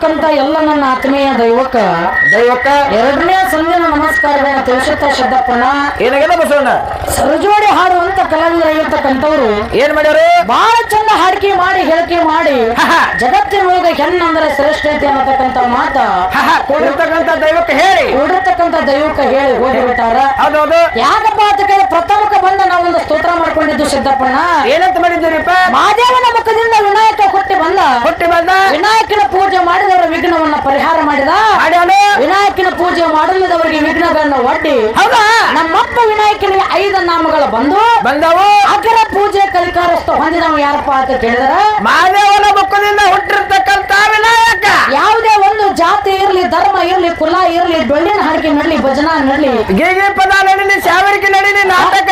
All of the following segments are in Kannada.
ಕೇಳುತ್ತಿರ್ತಕ್ಕಂಥ ಎಲ್ಲ ನನ್ನ ಆತ್ಮೀಯ ದೈವಕ ದೈವಕ ಎರಡನೇ ಸಂಜೆನ ನಮಸ್ಕಾರಗಳನ್ನ ತಿಳಿಸುತ್ತಾ ಶಬ್ದಪ್ಪನ ಏನಾಗಿದೆ ಬಸವಣ್ಣ? ಸರಜೋಡಿ ಹಾಡುವಂತ ಕಲಾವಿದರಾಗಿರ್ತಕ್ಕಂಥವ್ರು ಏನ್ ಮಾಡ್ಯಾರು ಬಹಳ ಚಂದ ಹಾಡಿಕೆ ಮಾಡಿ ಹೇಳಿಕೆ ಮಾಡಿ ಜಗತ್ತಿನೊಳಗೆ ಹೆಣ್ಣಂದ್ರೆ ಶ್ರೇಷ್ಠ ಐತಿ ಅನ್ನತಕ್ಕಂತ ಮಾತ ಕೊಡಿರ್ತಕ್ಕಂತ ದೈವಕ್ಕೆ ಹೇಳಿ. ಕೂಡಿರ್ತಕ್ಕಂಥ ದೈವಕ್ಕೆ ಹೇಳಿ ಹೋಗಿಬಿಟ್ಟಾರ. ಹೌದೌದು. ಯಾಕಪ್ಪ ಅಂತ ಕೇಳಿ ಪ್ರಥಮಕ್ಕೆ ಬಂದ ನಾವೊಂದು ಸ್ತೋತ್ರ ಮಾಡ್ಕೊಂಡಿದ್ದು ಸಿದ್ದಪ್ಪಣ್ಣ ಏನಂತ ಮಾಡಿದ್ದೀರಿಪ್ಪ? ಮಾದೇವನ ಕೊಟ್ಟಿ ಬಂದ. ಹುಟ್ಟಿ ಬಂದ. ವಿನಾಯಕನ ಪೂಜೆ ಮಾಡಿದವರ ವಿಘ್ನವನ್ನ ಪರಿಹಾರ ಮಾಡಿದ. ವಿನಾಯಕನ ಪೂಜೆ ಮಾಡಲಿದವರಿಗೆ ವಿಘ್ನಗಳನ್ನ ಒಡ್ಡಿ. ಹೌದಾ? ನಮ್ಮಪ್ಪ ವಿನಾಯಕನಿಗೆ ಐದು ನಾಮಗಳ ಬಂದು. ಬಂದವು. ಅಗ್ರ ಪೂಜೆ ಕಲಿಕಾರಸ್ಥ ಹೊಂದಿದವ ಯಾರಪ್ಪ ಅಂತ ಕೇಳಿದ್ರ? ಮಾದೇವನ ಮುಖದಿಂದ ಹುಟ್ಟಿರ್ತಕ್ಕಂತ ವಿನಾಯಕ. ಯಾವುದೇ ಒಂದು ಜಾತಿ ಇರಲಿ ಧರ್ಮ ಇರಲಿ ಕುಲ ಇರಲಿ ಬೆಳ್ಳಿನ ಹಾಡಿಕೆ ನಡಲಿ ಭಜನಾ ನಡಲಿ. ಗೀಗಿ ಪದ ನಡೀಲಿ ಶಾವರಿಕೆ ನಡೀಲಿ ನಾಟಕ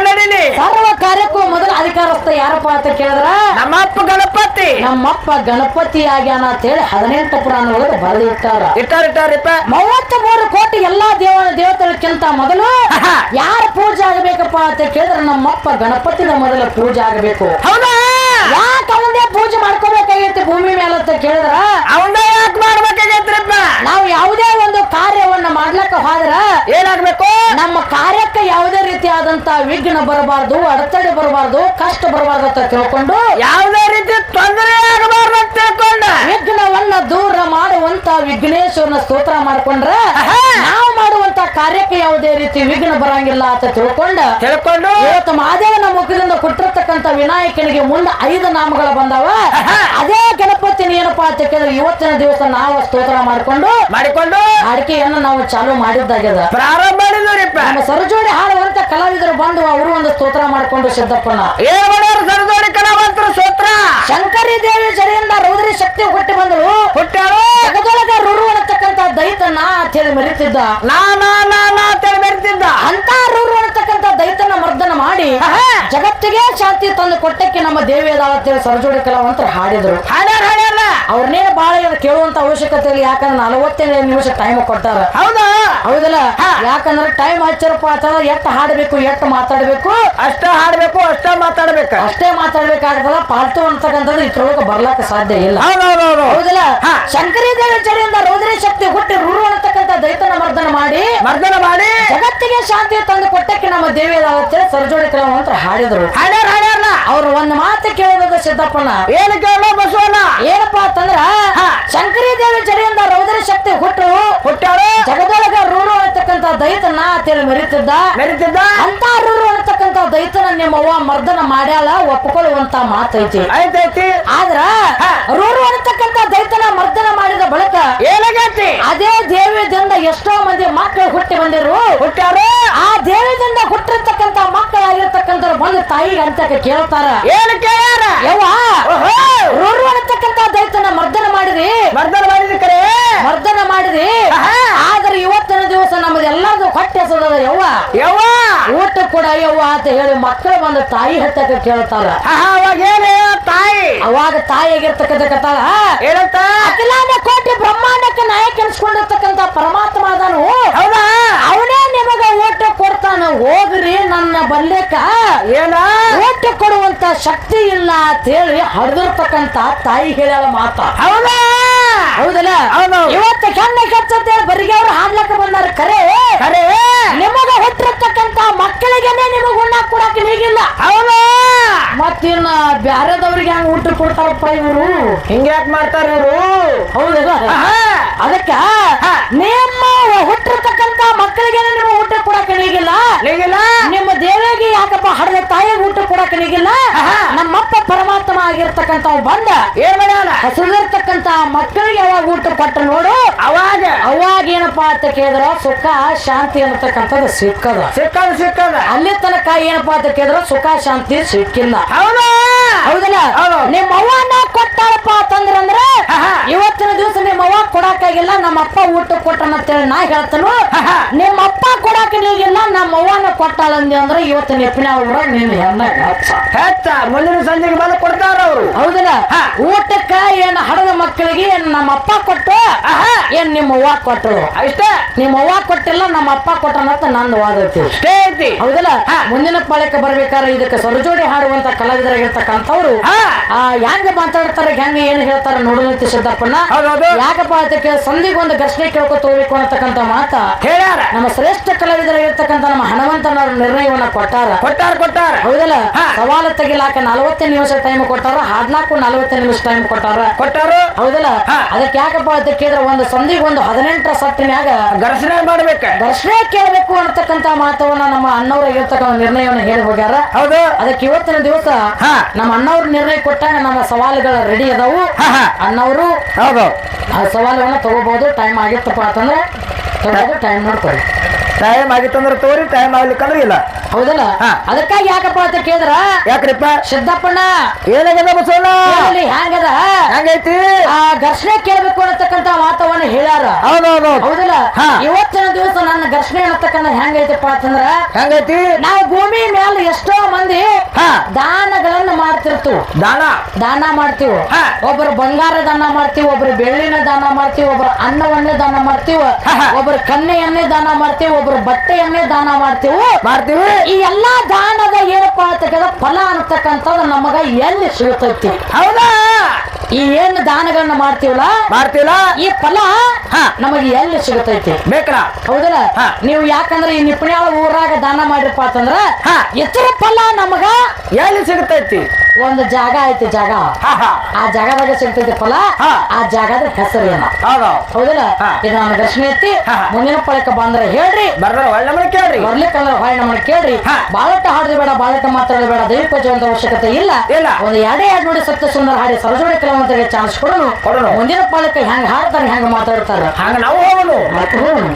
ಸರ್ವ ಕಾರ್ಯಕ್ಕೂ ಮೊದಲ ಅಧಿಕಾರಸ್ಥ ಯಾರಪ್ಪ ಅಂತ ಕೇಳಿದ್ರ? ನಮ್ಮಪ್ಪ ಗಣಪತಿ. ನಮ್ಮಪ್ಪ ಗಣಪತಿ ಆಗ್ಯಾನ ಅಂತ ಹೇಳಿ ಹದಿನೆಂಟು ಪುರಾಣ ಒಳಗೆ ಬರೆದಿಟ್ಟಾರ ಇಟ್ಟಾರ ಇಟ್ಟಾರಿಪ್ಪ ಮೂವತ್ತ್ ಮೂರು ಕೋಟಿ ಎಲ್ಲಾ ದೇವ ದೇವತೆಗಳಕ್ಕಿಂತ ಮೊದಲು ಯಾರ ಪೂಜೆ ಆಗಬೇಕಪ್ಪ ಅಂತ ಕೇಳಿದ್ರೆ ನಮ್ಮಪ್ಪ ಗಣಪತಿನ ಮೊದಲ ಪೂಜೆ ಆಗಬೇಕು. ಹೌದಾ? ಯಾಕೆ ಅವನದೇ ಪೂಜೆ ಮಾಡ್ಕೋಬೇಕಾಗೈತಿ ಭೂಮಿ ಮೇಲೆ ಅಂತ ಕೇಳಿದ್ರ? ಅವನ ಯಾಕೆ ಮಾಡ್ಬೇಕಾಗೈತ್ರಿಪ್ಪ? ನಾವು ಯಾವುದೇ ಒಂದು ಕಾರ್ಯವನ್ನ ಮಾಡ್ಲಕ್ಕ ಹೋದ್ರ ಏನಾಗ್ಬೇಕು ನಮ್ಮ ಕಾರ್ಯಕ್ಕೆ ಯಾವುದೇ ರೀತಿಯಾದಂತ ವಿಘ್ನ ಬರಬಾರದು ಅಡತಡೆ ಬರಬಾರದು ಕಷ್ಟ ಬರಬಾರ್ದು ಅಂತ ತಿಳ್ಕೊಂಡು ಯಾವುದೇ ರೀತಿ ತೊಂದರೆ ಆಗಬಾರ್ದು ಅಂತ ತಿಳ್ಕೊಂಡು. ವಿಘ್ನವನ್ನ ದೂರ ಮಾಡುವಂತ ವಿಘ್ನೇಶ್ವರನ ಸ್ತೋತ್ರ ಮಾಡ್ಕೊಂಡ್ರ ನಾವು ಮಾಡುವಂತ ಕಾರ್ಯಕ್ಕೆ ಯಾವುದೇ ರೀತಿ ವಿಘ್ನ ಬರಂಗಿಲ್ಲ ಅಂತ ತಿಳ್ಕೊಂಡ ತಿಳ್ಕೊಂಡು. ಇವತ್ತು ಮಹಾದೇವನ ಮುಖದಿಂದ ಕೊಟ್ಟಿರತಕ್ಕಂತ ವಿನಾಯಕನಿಗೆ ಮುಂದೆ ಐದು ನಾಮಗಳು ಬಂದಾವ. ಅಂತ ಇವತ್ತಿನ ದಿವಸ ನಾವು ಸ್ತೋತ್ರ ಮಾಡ್ಕೊಂಡು ಮಾಡಿಕೊಂಡು ಅಡಿಕೆಯನ್ನು ನಾವು ಚಾಲು ಮಾಡಿದ್ದಾಗ್ಯದ. ಪ್ರಾರಂಭ ಮಾಡಿದ್ರಿಪ್ಪ ನಮ್ಮ ಸರಜೋಡಿ ಹಾಡುವಂತ ಕಲಾವಿದರು ಬಂದು ಅವರು ಒಂದು ಸ್ತೋತ್ರ ಮಾಡ್ಕೊಂಡು ಸಿದ್ದಪ್ಪನ ಏನ್ ಮಾಡ್ಯಾರ ಸರಜೋಡಿ ಕಲಾವಂತರ ಸ್ತೋತ್ರ. ಶಂಕರಿ ದೇವಿ ಜಡೆಯಿಂದ ರೌದ್ರಿ ಶಕ್ತಿ ಹುಟ್ಟಿ ಬಂದರು ಹುಟ್ಟಾಳು ಜಗದೊಳಗ ರುರು ಅನ್ನತಕ್ಕಂತ ದೈತನ ಅಂತ ಹೇಳಿ ಮರಿತಿದ್ದ. ನಾ ನಾ ನಾ ನಾ ಅಂತ ರುರು ಅನ್ನತಕ್ಕಂತ ದೈತನ ಮರ್ದನ ಮಾಡಿ ಜಗತ್ತಿಗೆ ಶಾಂತಿ ತಂದು ಕೊಟ್ಟಕ್ಕೆ ನಮ್ಮ ದೇವಿ ಅದಾಳ ಸರಜೋಡಿ ಕಲಾವಂತರು ಹಾಡಿದ್ರು. ಹಾಡ್ಯಾರ. ಅವ್ರನ್ನೇನು ಬಾಳ ಕೇಳುವಂತ ಅವಶ್ಯಕತೆ ಇಲ್ಲ ಯಾಕಂದ್ರೆ ನಲವತ್ತೈದು ನಿಮಿಷ ಟೈಮ್ ಕೊಡ್ತಾರ. ಹೌದಾ? ಹೌದಲ್ಲ? ಯಾಕಂದ್ರೆ ಟೈಮ್ ಹಚ್ಚರಪ್ಪ ಅಂತಂದ್ರೆ ಎಷ್ಟು ಹಾಡಬೇಕು ಎಷ್ಟು ಮಾತಾಡಬೇಕು? ಅಷ್ಟೇ ಹಾಡಬೇಕು ಅಷ್ಟೇ ಮಾತಾಡ್ಬೇಕು. ಅಷ್ಟೇ ಮಾತಾಡ್ಬೇಕಾಗ್ತದ ಪಾಲ್ತು ಅಂತಕ್ಕಂಥದ್ದು ಇದ್ರೊಳಗೆ ಬರ್ಲಾಕ ಸಾಧ್ಯ ಇಲ್ಲ. ಹೌದಲ್ಲ? ಹಾ. ಶಂಕರಿ ದೇವಿ ಚಳಿಯಿಂದ ರೌದ್ರಿ ಶಕ್ತಿ ಹುಟ್ಟಿ ರುರು ಅಂತಕ್ಕಂಥ ದೈತನ ಮರ್ದನ ಮಾಡಿ ಮರ್ದನ ಮಾಡಿ ಜಗತ್ತಿಗೆ ಶಾಂತಿ ತಂದು ಕೊಟ್ಟಕ್ಕೆ ನಮ್ಮ ದೇವಿ ಸರ್ಜೋಡಿ ಕ್ರಮ ಅಂತ ಹಾಡಿದ್ರು. ಹಾಡ್ಯಾರ ಹಾಡ್ಯಾರ ಅವ್ರು ಒಂದ್ ಮಾತು ಕೇಳಿದ ಸಿದ್ದಪ್ಪನ ಏನು ಕೇಳೋ ಬಸವಣ್ಣ? ಏನಪ್ಪಾ ಅಂತಂದ್ರ ಹಾ. ಶಂಕರಿ ದೇವಿ ಜಡೆಯಿಂದ ರೌದ್ರ ಶಕ್ತಿ ಹುಟ್ಟು. ಹುಟ್ಟ್ಯಾರು ಜಗದೊಳಗ ರೂರು ಅನ್ನತಕ್ಕಂತ ದೈತನ ಅಂತೇಳಿ ಮರಿತಿದ್ದ. ಮೆರಿತಿದ್ದ? ಅಂತ ರೂರು ಅನ್ನತಕ್ಕಂತ ದೈತನ ನಿಮ್ಮವ್ವ ಮರ್ದನ ಮಾಡ್ಯಾಳ ಒಪ್ಕೊಳ್ಳುವಂತ ಮಾತೈತಿ. ಐತೈತಿ ಆದ್ರ. ರೂರು ಅನ್ನತಕ್ಕಂತ ದೈತನ ಮರ್ದನ ಮಾಡಿದ ಬಳಿಕ ಏನಾಗೈತಿ? ಅದೇ ಎಷ್ಟೋ ಮಂದಿ ಮಕ್ಕಳು ಹುಟ್ಟಿ ಬಂದಿರು. ಹುಟ್ಟಾರ ಆ ದೇವದಿಂದ ಹುಟ್ಟಿರ್ತಕ್ಕಂತ ಮಕ್ಕಳಾಗಿರ್ತಕ್ಕಂಥ ಬಂದು ತಾಯಿ ಅಂತ ಕೇಳ್ತಾರ. ಏನು ಕೇಳ್ಯಾರ? ಯವ್ವ ಓಹೋ ರೂರು ಅನ್ನತಕ್ಕಂಥ ದೈತನ ಮರ್ದನ ಮಾಡಿದಿ ಮರ್ದನ ಮಾಡಿದ ಕರೆ ಮರ್ದನ ಮಾಡಿದಿ ಆಹಾ. ಆದ್ರೆ ಇವತ್ತಿನ ದಿವಸ ನಮ್ಮದು ಎಲ್ಲಾರ್ದು ಹೊಟ್ಟೆ ಹಸದ ಯವ್ವ ಯವ್ವ ಊಟ ಕೂಡ ಯವ್ವ ಅಂತ ಹೇಳಿ ಮಕ್ಕಳು ಬಂದು ತಾಯಿ ಹತ್ತಕ ಕೇಳ್ತಾರ. ಅವಾಗ ಏನೇ ತಾಯಿ? ಅವಾಗ ತಾಯಿಯಾಗಿರ್ತಕ್ಕಂಥ ಕಥಾಳ ಏನಂತ? ಅಖಿಲಾಂಡ ಕೋಟಿ ಬ್ರಹ್ಮಾಂಡಕ್ಕೆ ನಾಯಕ ಎನ್ಸ್ಕೊಂಡಿರ್ತಕ್ಕಂಥ ಪರಮಾತ್ಮ ಅದಾನು ಹೌದಾ? ಅವನೇ ನಿಮಗ ಊಟ ಕೊಡ್ತಾನ. ಹೋಗ್ರಿ ನನ್ನ ಬಲ್ಯಕ ಏನ? ಊಟ ಕೊಡುವಂತ ಶಕ್ತಿ ಇಲ್ಲ ಅಂತ ಹೇಳಿ ಹರಿದಿರ್ತಕ್ಕಂಥ ತಾಯಿ ಹೇಳ್ಯಾಳ ಮಾತ. ಹೌದಾ? ಹೌದಲ್ಲ? ಹೌದು. ಇವತ್ತು ಕೆಣ್ಣ ಕಚ್ಚತ್ತೆ ಬರಿಗೆ ಅವ್ರು ಹಾಡ್ಲಕ್ಕ ಬಂದಾರ. ಖರೆ ಕರೆ. ನಿಮಗ ಮತ್ತಿನ್ನ ಬ್ಯಾರೆದವ್ರಿಗೆ ಹೆಂಗ್ ಊಟ ಕೊಡ್ತಾರಪ್ಪ ಇವರು? ಹಿಂಗ್ಯಾಕ್ ಮಾಡ್ತಾರ ಇವರು? ಹೌದಲ್ಲ? ಅದಕ್ಕ ನಿಮ್ಮ ಹುಟ್ಟಿರ್ತಕ್ಕಂತ ಮಕ್ಕಳಿಗೆ ನಿಮ್ಮ ಊಟ ಕೊಡಕ್ಕೆ ನೀಗಿಲ್ಲ? ನಿಮ್ಮ ದೇವಿಗೆ ಯಾಕಪ್ಪ ಹಡದ ತಾಯಿಗೆ ಊಟ ಕೊಡಕ್ಕೆ ನೀಗಿಲ್ಲ. ನಮ್ಮಪ್ಪ ಪರಮಾತ್ಮ ಆಗಿರ್ತಕ್ಕಂತ ಬಂದ ಏನ್ ಮಾಡ್ಯಾನ? ಹಸಿರಿರ್ತಕ್ಕಂತ ಮಕ್ಕಳಿಗೆ ಯಾವಾಗ ಊಟ ಕೊಟ್ಟ ನೋಡು. ಏನಪ್ಪಾ ಅಂತ ಕೇಳಿದ್ರ ಸುಖ ಶಾಂತಿ ಅನ್ನತಕ್ಕಂಥದ್ದು ಸಿಕ್ಕದ. ಸಿಕ್ಕದ ಸಿಕ್ಕದ. ಅಲ್ಲಿ ತನಕ ಏನಪ್ಪಾ ಅಂತ ಕೇಳಿದ್ರ ಸುಖ ಶಾಂತಿ ಸಿಕ್ಕಿಲ್ಲ. ಹೌದಾ? ಹೌದಲ್ಲ? ಹೌದು. ನಿಮ್ಮ ಅವ್ವನ ಕೊಟ್ಟಾಳಪ್ಪ ಅಂತಂದ್ರಂದ್ರ ಆಹಾ. ಇವತ್ತಿನ ದಿವಸ ನಿಮ್ಮ ಅವ್ವ ಕೊಡಕ್ಕಾಗಿಲ್ಲ ನಮ್ಮ ಅಪ್ಪ ಊಟ ಅಂತೇಳಿ ನಾ ಹೇಳ್ತನು. ನಿಮ್ಮ ಅಪ್ಪ ಕೊಡಾಕ ನೀಗಿಲ್ಲ ನಮ್ಮ ಅವ್ವನ ಕೊಟ್ಟಾಳಂದಿ ಅಂದ್ರೆ ಇವತ್ತು ನೆಪ್ಪಿನ ಅವ್ರ ನಿನ್ನ ಹೆಣ್ಣ ಹೆಚ್ಚ ಮುಂದಿನ ಸಂಜೆಗೆ ಬಂದು ಕೊಡ್ತಾರ? ಹೌದಲ್ಲ. ಊಟಕ್ಕ ಏನ್ ಹಡದ ಮಕ್ಕಳಿಗೆ ಏನ್ ನಮ್ಮ ಅಪ್ಪ ಕೊಟ್ಟು. ಏನ್ ನಿಮ್ಮ ಅವ್ವ ಕೊಟ್ಟಳು ಅಷ್ಟೇ. ನಿಮ್ಮ ಅವ್ವ ಕೊಟ್ಟಿಲ್ಲ ನಮ್ಮ ಅಪ್ಪ ಕೊಟ್ಟನಂತ ನಂದು ವಾದ ಐತಿ. ಹೌದಲ್ಲ? ಮುಂದಿನ ಪಾಳಕ್ಕೆ ಬರ್ಬೇಕಾದ್ರೆ ಇದಕ್ಕೆ ಸರಜೋಡಿ ಹಾಡುವಂತ ಕಲಾವಿದರಾಗಿರ್ತಕ್ಕಂಥವ್ರು ಹೆಂಗ ಮಾತಾಡ್ತಾರೆ ಹೆಂಗ ಏನ್ ಹೇಳ್ತಾರ ಅಂತ ಸಿದ್ದಪ್ಪನ. ಯಾಕಪ್ಪ ಅಂತ ಕೇಳಿ ಸಂಧಿಗೆ ಒಂದು ಘರ್ಷಣೆ ಕೇಳ್ಕೊ ಹೋಗ್ಬೇಕು ಅನ್ನತಕ್ಕಂಥ ಮಾತ? ಹೇಳ್ಯಾರ. ನಮ್ಮ ಶ್ರೇಷ್ಠ ಕಲಾವಿದರಾಗಿರ್ತಕ್ಕಂಥ ನಮ್ಮ ಹಣವಂತನ ನಿರ್ಣಯವನ್ನ ಕೊಟ್ಟಾರ? ಕೊಟ್ಟಾರ ಕೊಟ್ಟಾರ. ಹೌದಲ್ಲ? ಸವಾಲ ಸವಾಲು ತೆಗಿಲಾಕ ನಲವತ್ತೇ ನಿಮಿಷ ಟೈಮ್ ಕೊಟ್ಟಾರ? ಹಾಡ್ಲಾಕು ನಲವತ್ತು ನಿಮಿಷ ಟೈಮ್ ಕೊಟ್ಟಾರ. ಕೊಟ್ಟಾರು? ಹೌದಲ್ಲ. ಅದಕ್ಕೆ ಯಾಕಪ್ಪ ಅಂತ ಕೇಳಿದ್ರೆ ಒಂದು ಸಂಧಿಗೆ ಒಂದು ಹದಿನೆಂಟರ ಸಟ್ಟಿನ್ಯಾಗ ಘರ್ಷಣೆ ಮಾಡ್ಬೇಕ? ದರ್ಶನ ಕೇಳಬೇಕು ಅಂತಕ್ಕಂತ ಮಾತವನ್ನ ನಮ್ಮ ಅಣ್ಣವ್ರ ಇರ್ತಕ್ಕಂಥ ನಿರ್ಣಯವನ್ನ ಹೇಳಿ ಹೋಗ್ಯಾರ. ಹೌದು. ಅದಕ್ಕೆ ಇವತ್ತಿನ ದಿವಸ. ನಮ್ಮ ಅಣ್ಣವ್ರ ನಿರ್ಣಯ ಕೊಟ್ಟಾಗ ನಮ್ಮ ಸವಾಲುಗಳ ರೆಡಿ ಅದಾವು. ಅಣ್ಣವರು ಹೌದು. ಆ ಸವಾಲುಗಳನ್ನ ತಗೋಬಹುದು ಟೈಮ್ ಆಗಿತ್ತಪ್ಪ ಅಂತಂದ್ರೆ ತಗೋದು ಟೈಮ್ ಮಾಡ್ಕೊಳ್ಳಿ ಟೈಮ್ ಆಗಿತ್ತಂದ್ರೆ ತೋರಿ ಟೈಮ್ ಆಗ್ಲಿಕ್ಕೆ ಇಲ್ಲ. ಹೌದಲ್ಲ. ಅದಕ್ಕಾಗಿ ಯಾಕಪ್ಪ ಅಂತ ಕೇಳಿದ್ರ? ಯಾಕ್ರಿಪ್ಪ? ಸಿದ್ದಪ್ಪಣ್ಣ. ಏನಾಗ್ಯದ ಬಸವಣ್ಣ? ಹ್ಯಾಂಗದ? ಹೆಂಗೈತಿ ಆ ಘರ್ಷಣೆ ಕೇಳಬೇಕು ಅನ್ನತಕ್ಕಂತ ಮಾತವನ್ನ ಹೇಳ್ಯಾರ. ಹೌದೌದು. ಹೌದಲ್ಲ. ಇವತ್ತಿನ ದಿವಸ ನನ್ನ ಘರ್ಷಣೆ ಅನ್ನತಕ್ಕಂಥ ಹೆಂಗೈತಪ್ಪ ಅಂತಂದ್ರ ಹೆಂಗೈತಿ ನಾವು ಭೂಮಿ ಮೇಲೆ ಎಷ್ಟೋ ಮಂದಿ ಹಾ. ದಾನಗಳನ್ನ ಮಾಡ್ತಿರ್ತೀವಿ. ದಾನ? ದಾನ ಮಾಡ್ತೀವಿ. ಒಬ್ಬರು ಬಂಗಾರ ದಾನ ಮಾಡ್ತೀವಿ ಒಬ್ರು ಬೆಳ್ಳಿನ ದಾನ ಮಾಡ್ತೀವಿ ಒಬ್ರು ಅನ್ನವನ್ನೇ ದಾನ ಮಾಡ್ತೀವ. ಒಬ್ರು ಕನ್ನೆಯನ್ನೇ ದಾನ ಮಾಡ್ತೀವಿ ಒಬ್ರು ಬಟ್ಟೆಯನ್ನೇ ದಾನ ಮಾಡ್ತೀವಿ. ಮಾಡ್ತೀವಿ. ಈ ಎಲ್ಲಾ ದಾನದ ಏನಪ್ಪಾ ಅಂತ ಕೇಳಿದ್ರೆ ಫಲ ಅಂತಕ್ಕಂಥದ್ದು ನಮಗ ಎಲ್ಲಿ ಸಿಗುತ್ತೈತಿ? ಹೌದಾ? ಈ ಏನು ದಾನಗಳನ್ನ ಮಾಡ್ತೀವಲ್ಲ? ಮಾಡ್ತೀವಲ್ಲ? ಈ ಫಲ ಹಾ. ನಮಗೆ ಎಲ್ಲಿ ಸಿಗುತ್ತೈತಿ? ಬೇಕಾ ಹೌದಲ್ಲ. ನೀವು ಯಾಕಂದ್ರೆ ಈ ನಿಪುಣ್ಯಾಳ ಊರಾಗ ದಾನ ಮಾಡಿರಪ್ಪ ಅಂತಂದ್ರ ಹಾ. ಇತರ ಫಲ ನಮಗ ಎಲ್ಲಿ ಸಿಗ್ತೈತಿ ಒಂದು ಜಾಗ ಐತಿ ಜಾಗ ಆ ಜಾಗದಾಗ ಸಿಗ್ತೈತಿ ಫಲ. ಆ ಜಾಗದ ಹೆಸರು ಏನ ಹೌದು ಹೌದಲ್ಲ. ಇದು ನನ್ನ ದರ್ಶನ ಐತಿ. ಮುಂದಿನ ಪಳಕ ಬಂದ್ರೆ ಹೇಳ್ರಿ ಬರ್ದ್ರ ಒಳ್ಳೆ ಮನೆ ಕೇಳ್ರಿ ಬರ್ಲಿಕ್ಕಂದ್ರೆ ಹೊಳ್ಳೆ ನಮ್ಮನ್ನ ಕೇಳ್ರಿ. ಬಾಳಟ ಹಾಡಿದ ಬೇಡ ಬಾಳಟ ಮಾತಾಡೋದು ಬೇಡ ದೈವ ಪೂಜೆವಂತ ಅವಶ್ಯಕತೆ ಇಲ್ಲ ಇಲ್ಲ. ಒಂದು ಎರಡೇ ಎರಡು ನೋಡಿ ಸತ್ಯ ಸುಂದರ ಹಾಡಿ ಸರಜೋಡಿ ಕಲಾವಂತರಿಗೆ ಚಾನ್ಸ್ ಕೊಡೋಣ. ಮುಂದಿನ ಪಾಳಕ್ಕೆ ಹೆಂಗ್ ಹಾಡ್ತಾರೆ ಹೆಂಗ್ ಮಾತಾಡ್ತಾರೆ ಹಂಗ ನಾವು ಹೋಗೋಣ.